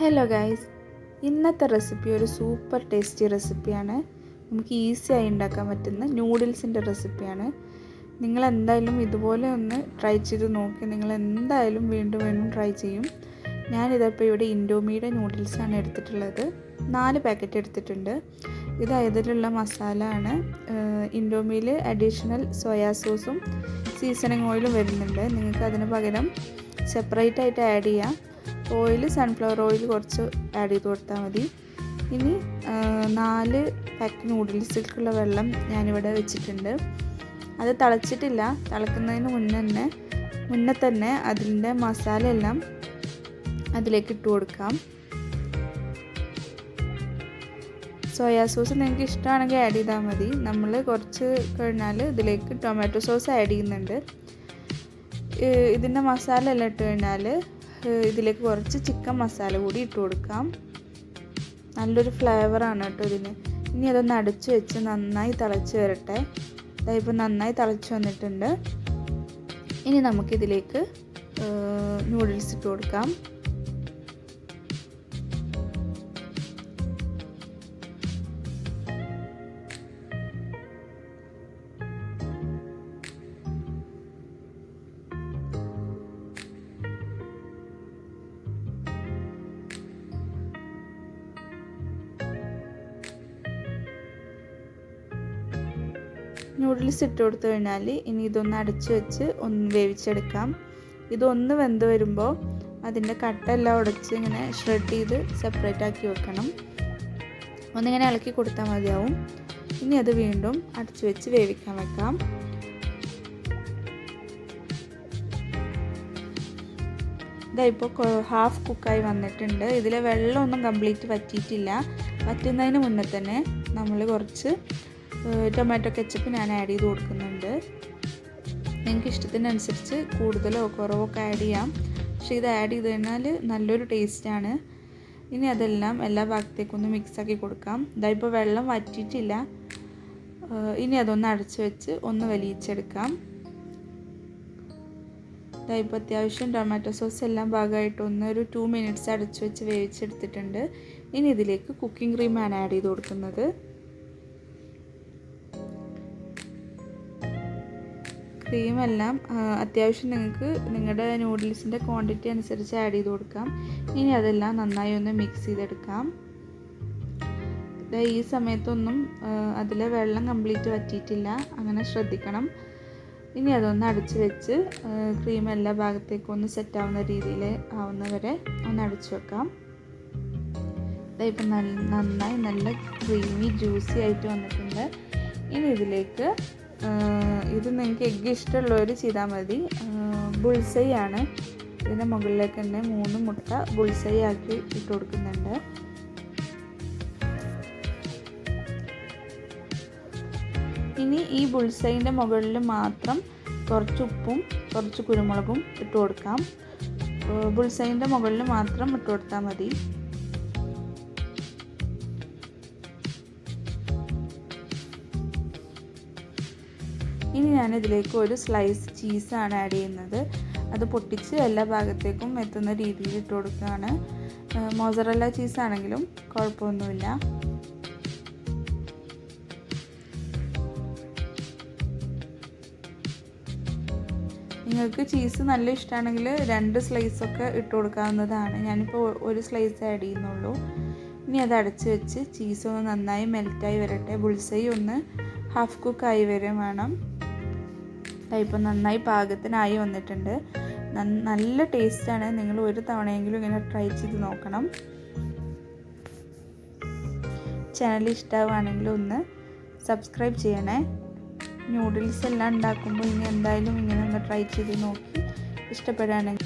Hello guys ഇന്നത്തെ recipe ഒരു super tasty റെസിപ്പിയാണ് നമുക്ക് ഈസി ആയി ഉണ്ടാക്കാൻ പറ്റുന്ന നൂഡിൽസിന്റെ റെസിപ്പിയാണ് നിങ്ങൾ എന്തായാലും ഇതുപോലെ ഒന്ന് ട്രൈ ചെയ്ത് നോക്കി. നിങ്ങൾ എന്തായാലും വീണ്ടും വീണ്ടും ട്രൈ ചെയ്യും. ഞാനിതപ്പോൾ ഇവിടെ ഇൻഡോമിയുടെ നൂഡിൽസാണ് എടുത്തിട്ടുള്ളത്. നാല് പാക്കറ്റ് എടുത്തിട്ടുണ്ട്. ഇത് അതിലുള്ള മസാല ആണ്? ഇൻഡോമിയിൽ അഡീഷണൽ സോയാ സോസും സീസണിങ് ഓയിലും വരുന്നുണ്ട്. നിങ്ങൾക്ക് അതിന് പകരം സെപ്പറേറ്റ് ആയിട്ട് ആഡ് ചെയ്യാം. ഓയിൽ സൺഫ്ലവർ ഓയിൽ കുറച്ച് ആഡ് ചെയ്ത് കൊടുത്താൽ മതി. ഇനി നാല് പാക്ക് നൂഡിൽസിലേക്കുള്ള വെള്ളം ഞാനിവിടെ വെച്ചിട്ടുണ്ട്. അത് തിളച്ചിട്ടില്ല. തിളക്കുന്നതിന് മുന്നേ തന്നെ മുന്നേ തന്നെ അതിന്റെ മസാല എല്ലാം അതിലേക്ക് ഇട്ട് കൊടുക്കാം. സോയാ സോസ് നിങ്ങൾക്ക് ഇഷ്ടമാണെങ്കിൽ ആഡ് ചെയ്താൽ മതി. നമ്മൾ കുറച്ച് കഴിഞ്ഞാൽ ഇതിലേക്ക് ടൊമാറ്റോ സോസ് ആഡ് ചെയ്യുന്നുണ്ട്. ഇതിന്റെ മസാല എല്ലാം ഇട്ട് കഴിഞ്ഞാൽ ഇതിലേക്ക് കുറച്ച് ചിക്കൻ മസാല കൂടി ഇട്ട് കൊടുക്കാം. നല്ലൊരു ഫ്ലേവറാണ് കേട്ടോ ഇതിന്. ഇനി അതൊന്ന് അടച്ചു വെച്ച് നന്നായി തിളച്ച് വരട്ടെ. ഇപ്പം നന്നായി തിളച്ച് വന്നിട്ടുണ്ട്. ഇനി നമുക്കിതിലേക്ക് നൂഡിൽസ് ഇട്ട് കൊടുക്കാം. നൂഡിൽസ് ഇട്ട് കൊടുത്തു കഴിഞ്ഞാൽ ഇനി ഇതൊന്ന് അടച്ച് വെച്ച് ഒന്ന് വേവിച്ചെടുക്കാം. ഇതൊന്ന് വെന്ത് വരുമ്പോൾ അതിന്റെ കട്ടെല്ലാം ഉടച്ച് ഇങ്ങനെ ഷ്രെഡ് ചെയ്ത് സെപ്പറേറ്റ് ആക്കി വെക്കണം. ഒന്നിങ്ങനെ ഇളക്കി കൊടുത്താൽ മതിയാവും. ഇനി അത് വീണ്ടും അടച്ചു വെച്ച് വേവിക്കാൻ വെക്കാം. ഇതാ ഇപ്പോൾ ഹാഫ് കുക്കായി വന്നിട്ടുണ്ട്. ഇതിലെ വെള്ളമൊന്നും കംപ്ലീറ്റ് വറ്റിയിട്ടില്ല. വറ്റുന്നതിന് മുന്നേ തന്നെ നമ്മൾ കുറച്ച് ടൊമാറ്റോ കെച്ചപ്പ് ഞാൻ ആഡ് ചെയ്ത് കൊടുക്കുന്നുണ്ട്. നിങ്ങൾക്ക് ഇഷ്ടത്തിനനുസരിച്ച് കൂടുതലോ കുറവോ ഒക്കെ ആഡ് ചെയ്യാം. പക്ഷേ ഇത് ആഡ് ചെയ്ത് കഴിഞ്ഞാൽ നല്ലൊരു ടേസ്റ്റാണ് ഇനി അതെല്ലാം എല്ലാ ഭാഗത്തേക്കൊന്ന് മിക്സാക്കി കൊടുക്കാം. ഇതായിപ്പോൾ വെള്ളം വറ്റിയിട്ടില്ല. ഇനി അതൊന്ന് അടച്ച് വെച്ച് ഒന്ന് വലിയിച്ചെടുക്കാം ഇതായിപ്പോൾ അത്യാവശ്യം ടൊമാറ്റോ സോസ് എല്ലാം ഭാഗമായിട്ട് ഒന്ന് ഒരു ടു മിനിറ്റ്സ് അടച്ച് വെച്ച് വേവിച്ചെടുത്തിട്ടുണ്ട്. ഇനി ഇതിലേക്ക് കുക്കിംഗ് ക്രീമാണ് ആഡ് ചെയ്ത് കൊടുക്കുന്നത്. ക്രീമെല്ലാം അത്യാവശ്യം നിങ്ങൾക്ക് നിങ്ങളുടെ നൂഡിൽസിന്റെ ക്വാണ്ടിറ്റി അനുസരിച്ച് ആഡ് ചെയ്ത് കൊടുക്കാം. ഇനി അതെല്ലാം നന്നായി ഒന്ന് മിക്സ് ചെയ്തെടുക്കാം. ഈ സമയത്തൊന്നും അതിലെ വെള്ളം കംപ്ലീറ്റ് വറ്റിയിട്ടില്ല. അങ്ങനെ ശ്രദ്ധിക്കണം. ഇനി അതൊന്ന് അടച്ചു വെച്ച് ക്രീം എല്ലാ ഭാഗത്തേക്കും ഒന്ന് സെറ്റാവുന്ന രീതിയിൽ ആവുന്നവരെ ഒന്ന് അടച്ചു വെക്കാം. ഇപ്പം നന്നായി നല്ല ക്രീമി ജ്യൂസി ആയിട്ട് വന്നിട്ടുണ്ട്. ഇനി ഇതിലേക്ക് ഇത് നിങ്ങൾക്ക് എഗ്ഗ് ഇഷ്ടമുള്ളവർ ചെയ്താൽ മതി. ബുൾസൈ ആണ് ഇതിന്റെ മുകളിലേക്ക് തന്നെ മൂന്ന് മുട്ട ബുൾസൈ ആക്കി ഇട്ട് കൊടുക്കുന്നുണ്ട്. ഇനി ഈ ബുൾസൈന്റെ മുകളിൽ മാത്രം കുറച്ച് ഉപ്പും കുറച്ച് കുരുമുളകും ഇട്ട് കൊടുക്കാം. ബുൾസൈന്റെ മുകളിൽ മാത്രം ഇട്ട് കൊടുത്താൽ മതി. ഇനി ഞാനിതിലേക്ക് ഒരു സ്ലൈസ് ചീസാണ് ആഡ് ചെയ്യുന്നത്. അത് പൊട്ടിച്ച് എല്ലാ ഭാഗത്തേക്കും എത്തുന്ന രീതിയിൽ ഇട്ട് കൊടുക്കുകയാണ്. മോസറല്ല ചീസാണെങ്കിലും കുഴപ്പമൊന്നുമില്ല. നിങ്ങൾക്ക് ചീസ് നല്ല ഇഷ്ടമാണെങ്കിൽ രണ്ട് സ്ലൈസൊക്കെ ഇട്ട് കൊടുക്കാവുന്നതാണ്. ഞാനിപ്പോൾ ഒരു സ്ലൈസ് ആഡ് ചെയ്യുന്നുള്ളൂ. ഇനി അത് അടച്ച് വെച്ച് ചീസ് ഒന്ന് നന്നായി മെൽറ്റായി വരട്ടെ. ബുൾസൈ ഒന്ന് ഹാഫ് കുക്കായി വരെ വേണം. ഇപ്പം നന്നായി പാകത്തിനായി വന്നിട്ടുണ്ട്. നല്ല ടേസ്റ്റാണ് നിങ്ങൾ ഒരു തവണയെങ്കിലും ഇങ്ങനെ ട്രൈ ചെയ്ത് നോക്കണം. ചാനൽ ഇഷ്ടമാവുകയാണെങ്കിൽ ഒന്ന് സബ്സ്ക്രൈബ് ചെയ്യണേ. നൂഡിൽസ് എല്ലാം ഉണ്ടാക്കുമ്പോൾ ഇനി എന്തായാലും ഇങ്ങനെ ഒന്ന് ട്രൈ ചെയ്ത് നോക്കി. ഇഷ്ടപ്പെടുകയാണെങ്കിൽ